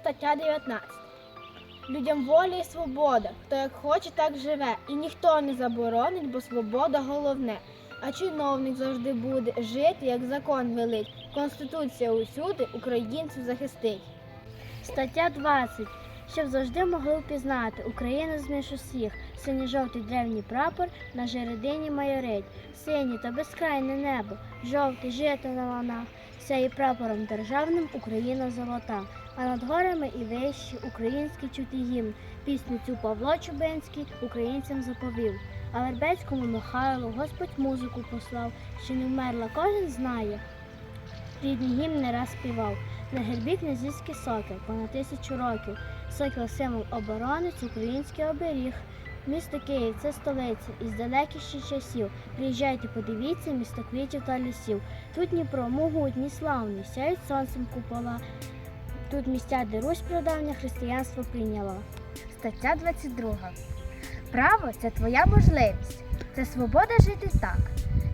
Стаття 19. Людям воля і свобода. Хто як хоче, так живе. І ніхто не заборонить, бо свобода головне. А чиновник завжди буде жити, як закон велить. Конституція усюди українців захистить. Стаття 20. Щоб завжди могли впізнати Україну зміж усіх. Синьо-жовтий древній прапор на жередині майорить. Синє та безкрайне небо, жовтий жито на ланах. Сяє прапором державним Україна золота. А над горами і вищі український чути гімн. Пісню цю Павло Чубинський українцям заповів. А Вербецькому Михайлу Господь музику послав, що не вмерла, кожен знає. Рідний гімн не раз співав. На гербі князівський сокіл понад тисячу років. Сокіл символ оборонець, український оберіг. Місто Київ це столиця із далеких ще часів. Приїжджайте, подивіться, місто квітів та лісів. Тут Дніпро могутній, славний, сяють сонцем купола. Тут місця, де Русь прадавня християнство прийняла. Стаття 22. Право це твоя можливість. Це свобода жити так,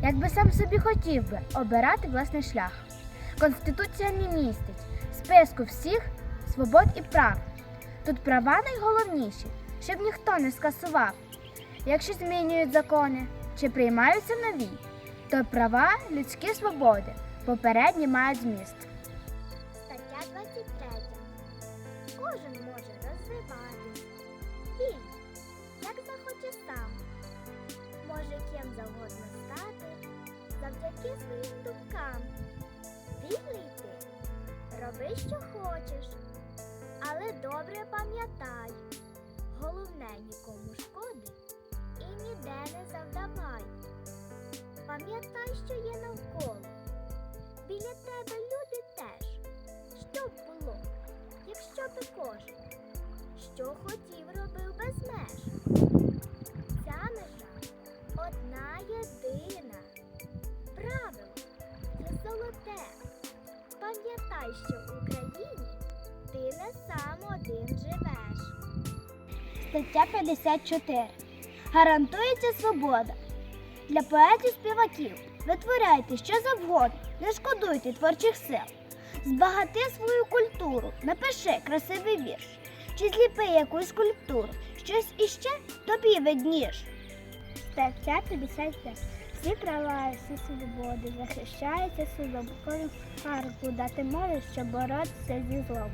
як би сам собі хотів би обирати власний шлях. Конституція не містить списку всіх свобод і прав. Тут права найголовніші, щоб ніхто не скасував. Якщо змінюють закони чи приймаються нові, то права людські свободи попередні мають зміст. Стаття 23. Кожен може розвиватись. Він, як захоче сам, може ким завгодно стати завдяки своїм думкам. Вільний ти, роби, що хочеш, але добре пам'ятай, головне нікому шкоди і ніде не завдавай. Пам'ятай, що є навколо. Біля тебе люди кожен, що хотів, робив без меж? Ця межа одна єдина. Правило це золоте. Пам'ятай, що в Україні ти не сам один живеш. Стаття 54. Гарантується свобода. Для поетів-співаків витворяйте що завгодно, не шкодуйте творчих сил. Збагати свою культуру, напиши красивий вірш, чи зліпи якусь скульптуру, щось іще тобі видніш. Стаття 55. Всі права, всі свободи захищаються судом, кожен харку дати може, щоб боротися зі злом.